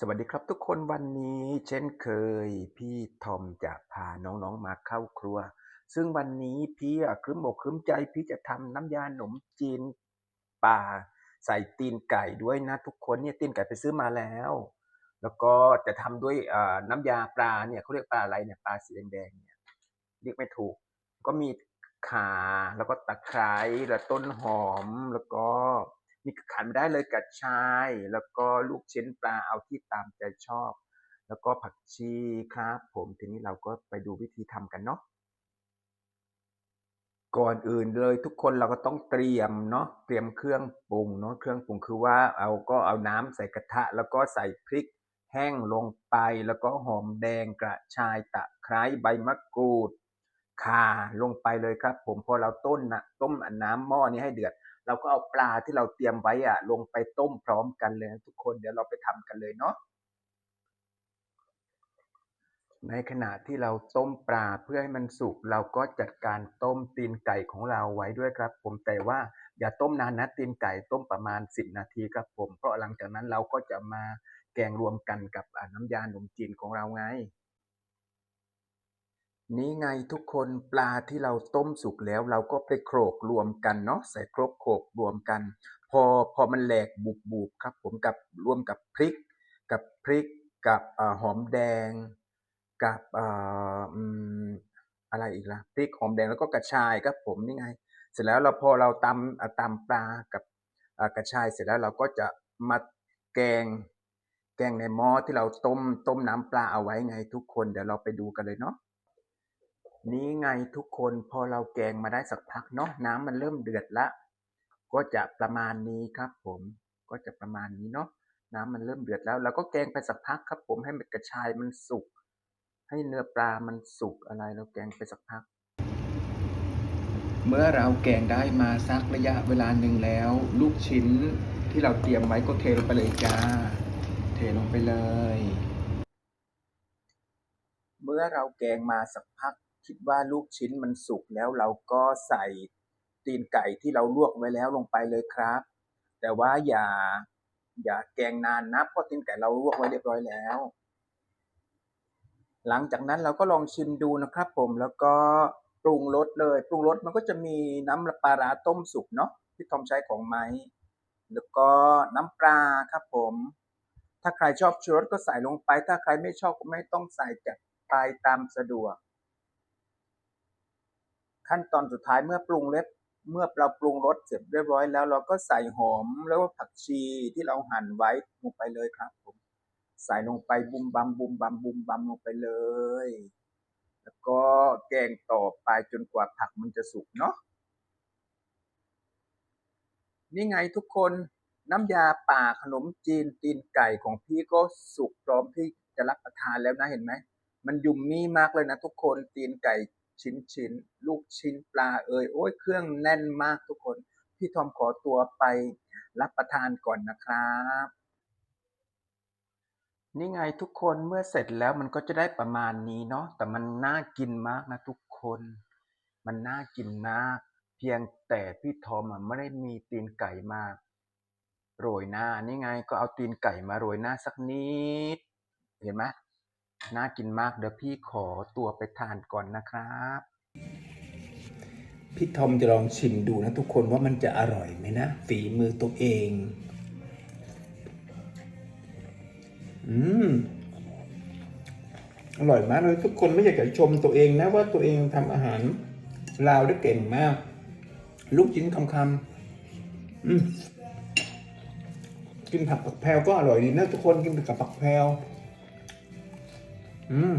สวัสดีครับทุกคนวันนี้เช่นเคย พี่ทอมจะพาน้องๆมาเข้าครัว ซึ่งวันนี้พี่ครึ้มอกครึ้มใจพี่จะทำน้ำยาหนมจีนป่า ใส่ตีนไก่ด้วยนะทุกคนเนี่ยตีนไก่ไปซื้อมาแล้ว แล้วก็จะทำด้วยน้ำยาปลาเนี่ยเขาเรียกปลาอะไรเนี่ยปลาสีแดงๆเนี่ยเรียกไม่ถูก ก็มีข่าแล้วก็ตะไคร้แล้วต้นหอมแล้วก็ มีขาดไม่ได้เลยกระชาย แล้วก็ลูกชิ้นปลาเอาที่ตามใจชอบ แล้วก็ผักชีครับ ผมทีนี้เราก็ไปดูวิธีทำกันเนาะก่อนอื่นเลยทุกคนเราก็ต้องเตรียมเนาะเตรียมเครื่องปรุงเนาะเครื่องปรุงคือว่าเอาก็เอาน้ำใส่กระทะ แล้วก็ใส่พริก แห้งลงไป แล้วก็หอมแดงกระชายตะไคร้ใบมะกรูดข่าลงไปเลยครับ ผมพอเราต้นนะต้มน้ำหม้อนี้ให้เดือด เราก็เอาปลาที่เราเตรียมไว้อะ ลงไปต้มพร้อมกันเลยนะทุกคนเดี๋ยวเราไปทำกันเลยเนาะในขณะที่เราต้มปลาเพื่อให้มันสุกเราก็จัดการต้มตีนไก่ของเราไว้ด้วยครับ ผมแต่ว่าอย่าต้มนานนะตีนไก่ต้มประมาณ 10 นาทีครับผม เพราะหลังจากนั้นเราก็จะมาแกงรวมกันกับน้ำยาหนมจีนของเราไง นี่ไงทุกคนปลาที่เราต้มสุกแล้ว เราก็ไปโขลกรวมกันเนาะใส่ครกโขลกรวมกัน พอพอมันแหลกบุบบุบครับ ผมกับรวมกับพริก กับพริกกับอหอมแดง กับออะไรอีกล่ะพริกหอมแดงแล้วก็กระชายครับผมนี่ไง เสร็จแล้วเราพอเราตำตำปลากับกระชายเสร็จแล้วเราก็จะมาแกงแกงในหม้อที่เราต้มต้มน้ำปลาเอาไว้ไงทุกคนเดี๋ยวเราไปดูกันเลยเนาะ นี่ไงทุกคนพอเราแกงมาได้สักพักเนาะน้ำมันเริ่มเดือดละ ก็จะประมาณนี้ครับผมก็จะประมาณนี้เนาะน้ำมันเริ่มเดือดแล้วเราก็แกงไปสักพักครับ ผมให้มันกระชายมันสุก ให้เนื้อปลามันสุกอะไรเราแกงไปสักพัก เมื่อเราแกงได้มาสักระยะเวลาหนึ่งแล้ว ลูกชิ้นที่เราเตรียมไว้ก็เทลงไปเลยจ้า เทลงไปเลย เมื่อเราแกงมาสักพัก คิดว่าลูกชิ้นมันสุกแล้วเราก็ใส่ตีนไก่ที่เราลวกไว้แล้วลงไปเลยครับ แต่ว่าอย่า อย่าแกงนานนะเพราะตีนไก่เราลวกไว้เรียบร้อยแล้ว หลังจากนั้นเราก็ลองชิมดูนะครับผมแล้วก็ปรุงรสเลยปรุงรสมันก็จะมีน้ำปลาร้าต้มสุกเนาะที่ทอมใช้ของไม้แล้วก็น้ำปลาครับผม ถ้าใครชอบชูรสก็ใส่ลงไป ถ้าใครไม่ชอบก็ไม่ต้องใส่จัดไปตามสะดวก ขั้นตอนสุดท้ายเมื่อปรุงเล็บเมื่อเราปรุงรสเสร็จเรียบร้อยแล้ว เราก็ใส่หอมแล้วก็ผักชีที่เราหั่นไว้ลงไปเลยครับผม ใส่ลงไปบุมบัมบุมบัมบุมบัมลงไปเลย แล้วก็แกงต่อไปจนกว่าผักมันจะสุกเนาะนี่ไงทุกคนน้ำยาป่าขนมจีนตีนไก่ของพี่ก็สุกพร้อมที่จะรับประทานแล้วนะเห็นไหมมันยุ่มมี่มากเลยนะทุกคนตีนไก่ ชิ้นชิ้นๆลูกชิ้นปลาเอ่ยโอ้ยเครื่องแน่นมากทุกคน พี่ทอมขอตัวไปรับประทานก่อนนะครับ นี่ไงทุกคนเมื่อเสร็จแล้วมันก็จะได้ประมาณนี้เนาะแต่มันน่ากินมากนะทุกคน มันน่ากินมาก เพียงแต่พี่ทอมไม่ได้มีตีนไก่มาโรยหน้านี่ไงก็เอาตีนไก่มาโรยหน้าสักนิด เห็นไหม น่ากินมากเดี๋ยวพี่ขอตัวไปทานก่อนนะครับ พี่ทอมจะลองชิมดูนะทุกคนว่ามันจะอร่อยไหมนะ ฝีมือตัวเอง อืม อร่อยมากเลยทุกคนไม่อยากจะชมตัวเองนะว่าตัวเองทำอาหารลาวได้เก่งมาก ลูกชิ้นคำคำอืมกินผักผักแพรวก็อร่อยดีนะทุกคนกินกับผักแพรว อืม